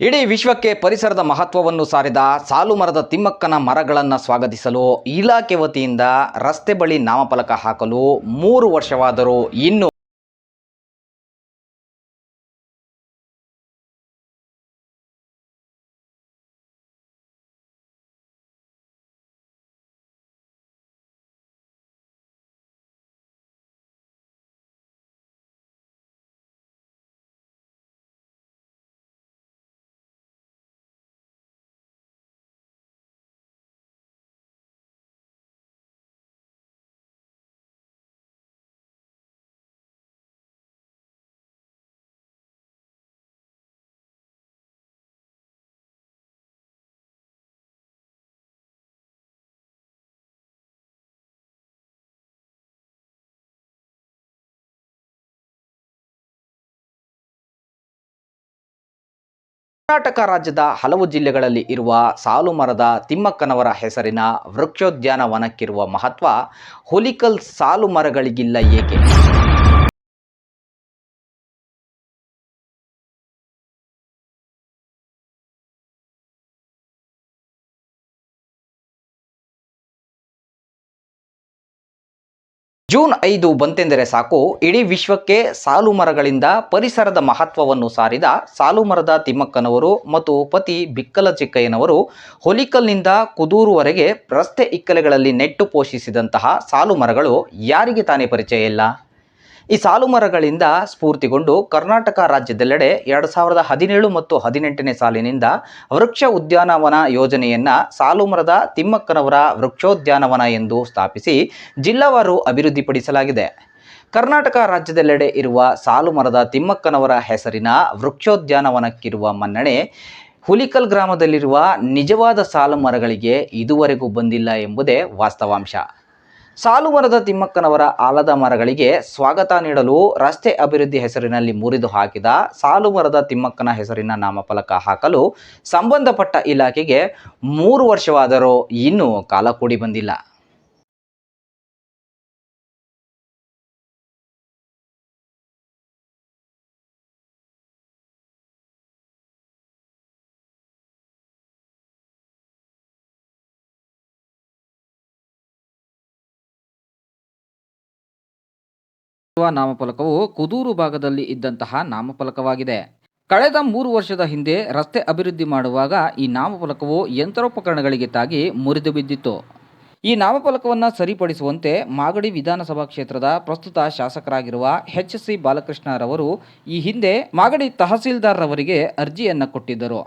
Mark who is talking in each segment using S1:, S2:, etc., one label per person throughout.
S1: ಇಡೀ ವಿಶ್ವಕ್ಕೆ ಪರಿಸರದ ಮಹತ್ವವನ್ನು ಸಾರಿದ ಸಾಲು ಮರದ ತಿಮ್ಮಕ್ಕನ ಮರಗಳನ್ನು ಸ್ವಾಗತಿಸಲು ಇಲಾಖೆ ವತಿಯಿಂದ ರಸ್ತೆ ಬಳಿ ನಾಮಫಲಕ ಹಾಕಲು ಮೂರು ವರ್ಷವಾದರೂ ಇನ್ನೂ ಕರ್ನಾಟಕ ರಾಜ್ಯದ ಹಲವು ಜಿಲ್ಲೆಗಳಲ್ಲಿ ಇರುವ ಸಾಲು ಮರದ ತಿಮ್ಮಕ್ಕನವರ ಹೆಸರಿನ ವೃಕ್ಷೋದ್ಯಾನವನಕ್ಕಿರುವ ಮಹತ್ವ ಹುಲಿಕಲ್ ಸಾಲು ಮರಗಳಿಗಿಲ್ಲ ಏಕೆ? ಜೂನ್ ಐದು ಬಂತೆಂದರೆ ಸಾಕು. ಇಡೀ ವಿಶ್ವಕ್ಕೆ ಸಾಲು ಮರಗಳಿಂದ ಪರಿಸರದ ಮಹತ್ವವನ್ನು ಸಾರಿದ ಸಾಲು ಮರದ ತಿಮ್ಮಕ್ಕನವರು ಮತ್ತು ಪತಿ ಬಿಕ್ಕಲ ಚಿಕ್ಕಯ್ಯನವರು ಹೊಲಿಕಲ್ನಿಂದ ಕುದೂರುವರೆಗೆ ರಸ್ತೆ ಇಕ್ಕಲೆಗಳಲ್ಲಿ ನೆಟ್ಟು ಪೋಷಿಸಿದಂತಹ ಸಾಲು ಮರಗಳು ಯಾರಿಗೆ ತಾನೇ ಪರಿಚಯ ಇಲ್ಲ? ಈ ಸಾಲು ಮರಗಳಿಂದ ಸ್ಫೂರ್ತಿಗೊಂಡು ಕರ್ನಾಟಕ ರಾಜ್ಯದೆಲ್ಲೆಡೆ ಎರಡು ಸಾವಿರದ ಹದಿನೇಳು ಮತ್ತು ಹದಿನೆಂಟನೇ ಸಾಲಿನಿಂದ ವೃಕ್ಷ ಉದ್ಯಾನವನ ಯೋಜನೆಯನ್ನ ಸಾಲು ಮರದ ತಿಮ್ಮಕ್ಕನವರ ವೃಕ್ಷೋದ್ಯಾನವನ ಎಂದು ಸ್ಥಾಪಿಸಿ ಜಿಲ್ಲಾವಾರು ಅಭಿವೃದ್ಧಿಪಡಿಸಲಾಗಿದೆ. ಕರ್ನಾಟಕ ರಾಜ್ಯದೆಲ್ಲೆಡೆ ಇರುವ ಸಾಲು ಮರದ ತಿಮ್ಮಕ್ಕನವರ ಹೆಸರಿನ ವೃಕ್ಷೋದ್ಯಾನವನಕ್ಕಿರುವ ಮನ್ನಣೆ ಹುಲಿಕಲ್ ಗ್ರಾಮದಲ್ಲಿರುವ ನಿಜವಾದ ಸಾಲು ಮರಗಳಿಗೆ ಇದುವರೆಗೂ ಬಂದಿಲ್ಲ ಎಂಬುದೇ ವಾಸ್ತವಾಂಶ. ಸಾಲು ಮರದ ತಿಮ್ಮಕ್ಕನವರ ಆಲದ ಮರಗಳಿಗೆ ಸ್ವಾಗತ ನೀಡಲು ರಸ್ತೆ ಅಭಿವೃದ್ಧಿ ಹೆಸರಿನಲ್ಲಿ ಮುರಿದು ಹಾಕಿದ ಸಾಲುಮರದ ತಿಮ್ಮಕ್ಕನ ಹೆಸರಿನ ನಾಮಫಲಕ ಹಾಕಲು ಸಂಬಂಧಪಟ್ಟ ಇಲಾಖೆಗೆ ಮೂರು ವರ್ಷವಾದರೂ ಇನ್ನೂ ಕಾಲ ಕೂಡಿ ಬಂದಿಲ್ಲ. ನಾಮಫಲಕವು ಕುದೂರು ಭಾಗದಲ್ಲಿ ಇದ್ದಂತಹ ನಾಮಫಲಕವಾಗಿದೆ. ಕಳೆದ ಮೂರು ವರ್ಷದ ಹಿಂದೆ ರಸ್ತೆ ಅಭಿವೃದ್ಧಿ ಮಾಡುವಾಗ ಈ ನಾಮಫಲಕವು ಯಂತ್ರೋಪಕರಣಗಳಿಗೆ ತಾಗಿ ಮುರಿದು ಬಿದ್ದಿತ್ತು. ಈ ನಾಮಫಲಕವನ್ನು ಸರಿಪಡಿಸುವಂತೆ ಮಾಗಡಿ ವಿಧಾನಸಭಾ ಕ್ಷೇತ್ರದ ಪ್ರಸ್ತುತ ಶಾಸಕರಾಗಿರುವ ಎಚ್ ಸಿ ಬಾಲಕೃಷ್ಣರವರು ಈ ಹಿಂದೆ ಮಾಗಡಿ ತಹಸೀಲ್ದಾರ್ ಅವರಿಗೆ ಅರ್ಜಿಯನ್ನು ಕೊಟ್ಟಿದ್ದರು.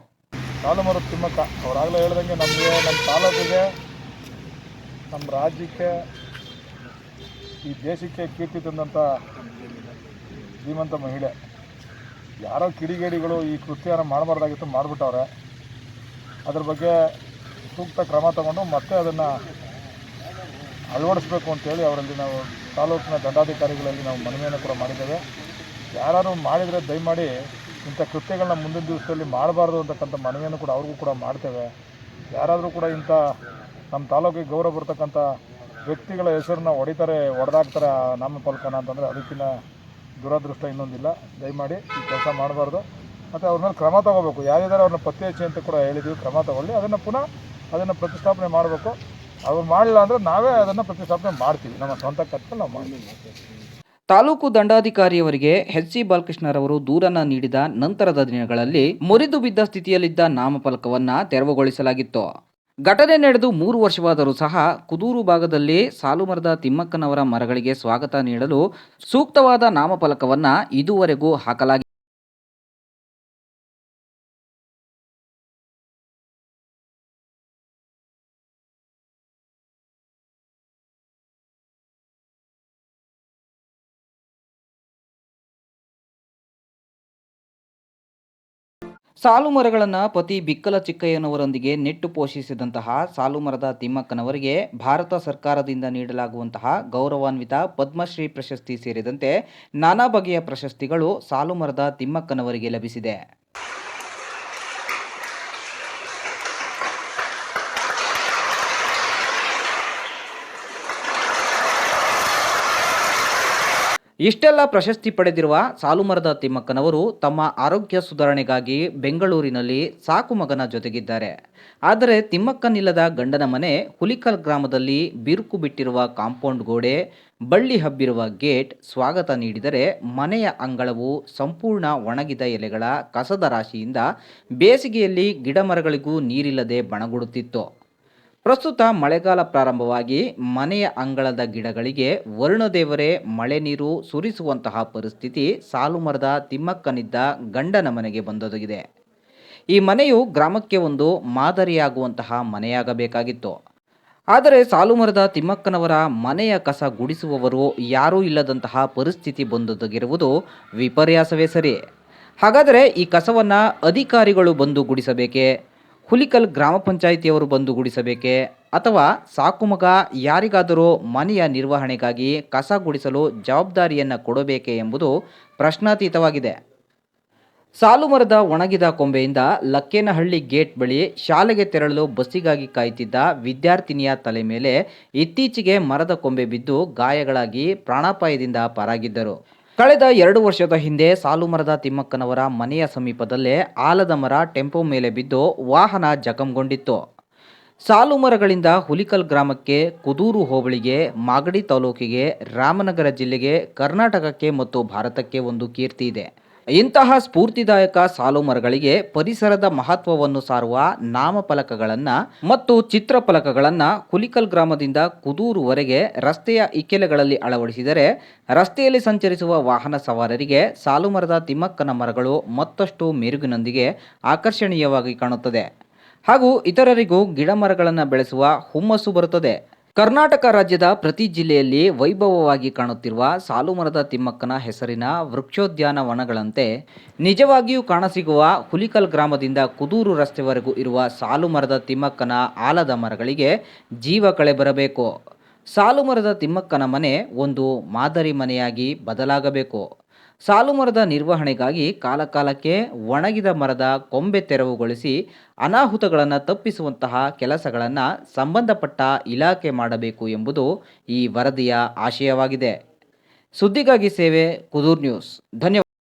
S2: ತಿಮ್ಮಕ್ಕ, ಅವರಾಗಲೇ ಹೇಳ್ದಂಗೆ ನಮಗೆ ನಮ್ಮ ತಾಲೂಕಿಗೆ ನಮ್ಮ ರಾಜ್ಯಕ್ಕೆ ಈ ದೇಶಕ್ಕೆ ಕೀರ್ತಿ ತಂದಂಥ ಶ್ರೀಮಂತ ಮಹಿಳೆ, ಯಾರೋ ಕಿಡಿಗೇಡಿಗಳು ಈ ಕೃತ್ಯನ ಮಾಡಬಾರ್ದಾಗಿತ್ತು, ಮಾಡಿಬಿಟ್ಟವ್ರೆ. ಅದ್ರ ಬಗ್ಗೆ ಸೂಕ್ತ ಕ್ರಮ ತಗೊಂಡು ಮತ್ತೆ ಅದನ್ನು ಅಳವಡಿಸ್ಬೇಕು ಅಂತೇಳಿ ಅವರಲ್ಲಿ ನಾವು ತಾಲೂಕಿನ ದಂಡಾಧಿಕಾರಿಗಳಲ್ಲಿ ನಾವು ಮನವಿಯನ್ನು ಕೂಡ ಮಾಡಿದ್ದೇವೆ. ಯಾರು ಮಾಡಿದರೆ ದಯಮಾಡಿ ಇಂಥ ಕೃತ್ಯಗಳನ್ನ ಮುಂದಿನ ದಿವಸದಲ್ಲಿ ಮಾಡಬಾರ್ದು ಅಂತಕ್ಕಂಥ ಮನವಿಯನ್ನು ಕೂಡ ಅವ್ರಿಗೂ ಕೂಡ ಮಾಡ್ತೇವೆ. ಯಾರಾದರೂ ಕೂಡ ಇಂಥ ನಮ್ಮ ತಾಲೂಕಿಗೆ ಗೌರವ ಬರ್ತಕ್ಕಂಥ ವ್ಯಕ್ತಿಗಳ ಹೆಸರನ್ನ ಹೊಡಿತಾರೆ ಹೊಡೆದಾಕ್ತಾರೆ ಆ ನಾಮಫಲಕನ ಅಂತಂದರೆ ಅದಕ್ಕಿಂತ ದುರದೃಷ್ಟ ಇನ್ನೊಂದಿಲ್ಲ. ದಯಮಾಡಿ ಈ ಕೆಲಸ ಮಾಡಬಾರ್ದು. ಮತ್ತು ಅವ್ರ ಮೇಲೆ ಕ್ರಮ ತಗೋಬೇಕು. ಯಾರಿದ್ದಾರೆ ಅವ್ರನ್ನ ಪತ್ತೆ ಹಚ್ಚಿ ಅಂತ ಕೂಡ ಹೇಳಿದ್ದೀವಿ ಕ್ರಮ ತಗೊಳ್ಳಿ. ಅದನ್ನು ಪುನಃ ಅದನ್ನು ಪ್ರತಿಷ್ಠಾಪನೆ ಮಾಡಬೇಕು. ಅವ್ರು ಮಾಡಿಲ್ಲ ಅಂದರೆ ನಾವೇ ಅದನ್ನು ಪ್ರತಿಷ್ಠಾಪನೆ ಮಾಡ್ತೀವಿ. ನಮ್ಮ ಸ್ವಂತ ಖರ್ಚಲ್ಲಿ ನಾವು ಮಾಡ್ತೀವಿ.
S1: ತಾಲೂಕು ದಂಡಾಧಿಕಾರಿಯವರಿಗೆ ಎಚ್ ಸಿ ಬಾಲಕೃಷ್ಣರವರು ದೂರನ್ನ ನೀಡಿದ ನಂತರದ ದಿನಗಳಲ್ಲಿ ಮುರಿದು ಬಿದ್ದ ಸ್ಥಿತಿಯಲ್ಲಿದ್ದ ನಾಮಫಲಕವನ್ನ ತೆರವುಗೊಳಿಸಲಾಗಿತ್ತು. ಘಟನೆ ನಡೆದು ಮೂರು ವರ್ಷವಾದರೂ ಸಹ ಕುದೂರು ಭಾಗದಲ್ಲಿ ಸಾಲು ಮರದ ತಿಮ್ಮಕ್ಕನವರ ಮರಗಳಿಗೆ ಸ್ವಾಗತ ನೀಡಲು ಸೂಕ್ತವಾದ ನಾಮಫಲಕವನ್ನು ಇದುವರೆಗೂ ಹಾಕಲಾಗಿಲ್ಲ ಸಾಲು ಮರಗಳನ್ನು ಪತಿ ಬಿಕ್ಕಲ ಚಿಕ್ಕಯ್ಯನವರೊಂದಿಗೆ ನೆಟ್ಟು ಪೋಷಿಸಿದಂತಹ ಸಾಲು ಮರದ ತಿಮ್ಮಕ್ಕನವರಿಗೆ ಭಾರತ ಸರ್ಕಾರದಿಂದ ನೀಡಲಾಗುವಂತಹ ಗೌರವಾನ್ವಿತ ಪದ್ಮಶ್ರೀ ಪ್ರಶಸ್ತಿ ಸೇರಿದಂತೆ ನಾನಾ ಬಗೆಯ ಪ್ರಶಸ್ತಿಗಳು ಸಾಲು ಮರದ ತಿಮ್ಮಕ್ಕನವರಿಗೆ ಲಭಿಸಿದೆ. ಇಷ್ಟೆಲ್ಲ ಪ್ರಶಸ್ತಿ ಪಡೆದಿರುವ ಸಾಲುಮರದ ತಿಮ್ಮಕ್ಕನವರು ತಮ್ಮ ಆರೋಗ್ಯ ಸುಧಾರಣೆಗಾಗಿ ಬೆಂಗಳೂರಿನಲ್ಲಿ ಸಾಕು ಮಗನ ಜೊತೆಗಿದ್ದಾರೆ. ಆದರೆ ತಿಮ್ಮಕ್ಕನಿಲ್ಲದ ಗಂಡನ ಮನೆ ಹುಲಿಕಲ್ ಗ್ರಾಮದಲ್ಲಿ ಬಿರುಕು ಬಿಟ್ಟಿರುವ ಕಾಂಪೌಂಡ್ ಗೋಡೆ, ಬಳ್ಳಿ ಹಬ್ಬಿರುವ ಗೇಟ್ ಸ್ವಾಗತ ನೀಡಿದರೆ ಮನೆಯ ಅಂಗಳವು ಸಂಪೂರ್ಣ ಒಣಗಿದ ಎಲೆಗಳ ಕಸದ ರಾಶಿಯಿಂದ ಬೇಸಿಗೆಯಲ್ಲಿ ಗಿಡಮರಗಳಿಗೂ ನೀರಿಲ್ಲದೆ ಬಣಗುಡುತ್ತಿತ್ತು. ಪ್ರಸ್ತುತ ಮಳೆಗಾಲ ಪ್ರಾರಂಭವಾಗಿ ಮನೆಯ ಅಂಗಳದ ಗಿಡಗಳಿಗೆ ವರುಣದೇವರೇ ಮಳೆ ನೀರು ಸುರಿಸುವಂತಹ ಪರಿಸ್ಥಿತಿ ಸಾಲುಮರದ ತಿಮ್ಮಕ್ಕನಿದ್ದ ಗಂಡನ ಮನೆಗೆ ಬಂದೊದಗಿದೆ. ಈ ಮನೆಯು ಗ್ರಾಮಕ್ಕೆ ಒಂದು ಮಾದರಿಯಾಗುವಂತಹ ಮನೆಯಾಗಬೇಕಾಗಿತ್ತು. ಆದರೆ ಸಾಲುಮರದ ತಿಮ್ಮಕ್ಕನವರ ಮನೆಯ ಕಸ ಗುಡಿಸುವವರು ಯಾರೂ ಇಲ್ಲದಂತಹ ಪರಿಸ್ಥಿತಿ ಬಂದೊದಗಿರುವುದು ವಿಪರ್ಯಾಸವೇ ಸರಿ. ಹಾಗಾದರೆ ಈ ಕಸವನ್ನು ಅಧಿಕಾರಿಗಳು ಬಂದು ಗುಡಿಸಬೇಕೇ? ಹುಲಿಕಲ್ ಗ್ರಾಮ ಪಂಚಾಯಿತಿಯವರು ಬಂದು ಗುಡಿಸಬೇಕೆ? ಅಥವಾ ಸಾಕುಮಗ ಯಾರಿಗಾದರೂ ಮನೆಯ ನಿರ್ವಹಣೆಗಾಗಿ ಕಸ ಗುಡಿಸಲು ಜವಾಬ್ದಾರಿಯನ್ನು ಕೊಡಬೇಕೆ ಎಂಬುದು ಪ್ರಶ್ನಾತೀತವಾಗಿದೆ. ಸಾಲು ಮರದ ಒಣಗಿದ ಕೊಂಬೆಯಿಂದ ಲಕ್ಕೇನಹಳ್ಳಿ ಗೇಟ್ ಬಳಿ ಶಾಲೆಗೆ ತೆರಳಲು ಬಸ್ಸಿಗಾಗಿ ಕಾಯುತ್ತಿದ್ದ ವಿದ್ಯಾರ್ಥಿನಿಯ ತಲೆ ಮೇಲೆ ಇತ್ತೀಚೆಗೆ ಮರದ ಕೊಂಬೆ ಬಿದ್ದು ಗಾಯಗಳಾಗಿ ಪ್ರಾಣಾಪಾಯದಿಂದ ಪಾರಾಗಿದ್ದರು. ಕಳೆದ ಎರಡು ವರ್ಷದ ಹಿಂದೆ ಸಾಲುಮರದ ತಿಮ್ಮಕ್ಕನವರ ಮನೆಯ ಸಮೀಪದಲ್ಲೇ ಆಲದ ಮರ ಟೆಂಪೋ ಮೇಲೆ ಬಿದ್ದು ವಾಹನ ಜಖಂಗೊಂಡಿತ್ತು. ಸಾಲುಮರಗಳಿಂದ ಹುಲಿಕಲ್ ಗ್ರಾಮಕ್ಕೆ ಕುದೂರು ಹೋಬಳಿಗೆ, ಮಾಗಡಿ ತಾಲೂಕಿಗೆ, ರಾಮನಗರ ಜಿಲ್ಲೆಗೆ, ಕರ್ನಾಟಕಕ್ಕೆ ಮತ್ತು ಭಾರತಕ್ಕೆ ಒಂದು ಕೀರ್ತಿ ಇದೆ. ಇಂತಹ ಸ್ಫೂರ್ತಿದಾಯಕ ಸಾಲು ಮರಗಳಿಗೆ ಪರಿಸರದ ಮಹತ್ವವನ್ನು ಸಾರುವ ನಾಮಫಲಕಗಳನ್ನು ಮತ್ತು ಚಿತ್ರಫಲಕಗಳನ್ನು ಕುಲಿಕಲ್ ಗ್ರಾಮದಿಂದ ಕುದೂರುವರೆಗೆ ರಸ್ತೆಯ ಇಕ್ಕೆಲೆಗಳಲ್ಲಿ ಅಳವಡಿಸಿದರೆ ರಸ್ತೆಯಲ್ಲಿ ಸಂಚರಿಸುವ ವಾಹನ ಸವಾರರಿಗೆ ಸಾಲುಮರದ ತಿಮ್ಮಕ್ಕನ ಮರಗಳು ಮತ್ತಷ್ಟು ಮೆರುಗಿನೊಂದಿಗೆ ಆಕರ್ಷಣೀಯವಾಗಿ ಕಾಣುತ್ತದೆ. ಹಾಗೂ ಇತರರಿಗೂ ಗಿಡ ಮರಗಳನ್ನು ಬೆಳೆಸುವ ಹುಮ್ಮಸ್ಸು ಬರುತ್ತದೆ. ಕರ್ನಾಟಕ ರಾಜ್ಯದ ಪ್ರತಿ ಜಿಲ್ಲೆಯಲ್ಲಿ ವೈಭವವಾಗಿ ಕಾಣುತ್ತಿರುವ ಸಾಲುಮರದ ತಿಮ್ಮಕ್ಕನ ಹೆಸರಿನ ವೃಕ್ಷೋದ್ಯಾನವನಗಳಂತೆ ನಿಜವಾಗಿಯೂ ಕಾಣಸಿಗುವ ಹುಲಿಕಲ್ ಗ್ರಾಮದಿಂದ ಕುದೂರು ರಸ್ತೆವರೆಗೂ ಇರುವ ಸಾಲುಮರದ ತಿಮ್ಮಕ್ಕನ ಆಲದ ಮರಗಳಿಗೆ ಜೀವ ಕಳೆ ಬರಬೇಕು. ಸಾಲುಮರದ ತಿಮ್ಮಕ್ಕನ ಮನೆ ಒಂದು ಮಾದರಿ ಮನೆಯಾಗಿ ಬದಲಾಗಬೇಕು. ಸಾಲುಮರದ ನಿರ್ವಹಣೆಗಾಗಿ ಕಾಲಕಾಲಕ್ಕೆ ಒಣಗಿದ ಮರದ ಕೊಂಬೆ ತೆರವುಗೊಳಿಸಿ ಅನಾಹುತಗಳನ್ನು ತಪ್ಪಿಸುವಂತಹ ಕೆಲಸಗಳನ್ನು ಸಂಬಂಧಪಟ್ಟ ಇಲಾಖೆ ಮಾಡಬೇಕು ಎಂಬುದು ಈ ವರದಿಯ ಆಶಯವಾಗಿದೆ. ಸುದ್ದಿಗಾಗಿ ಸೇವೆ ಕುದೂರ್ ನ್ಯೂಸ್. ಧನ್ಯವಾದ.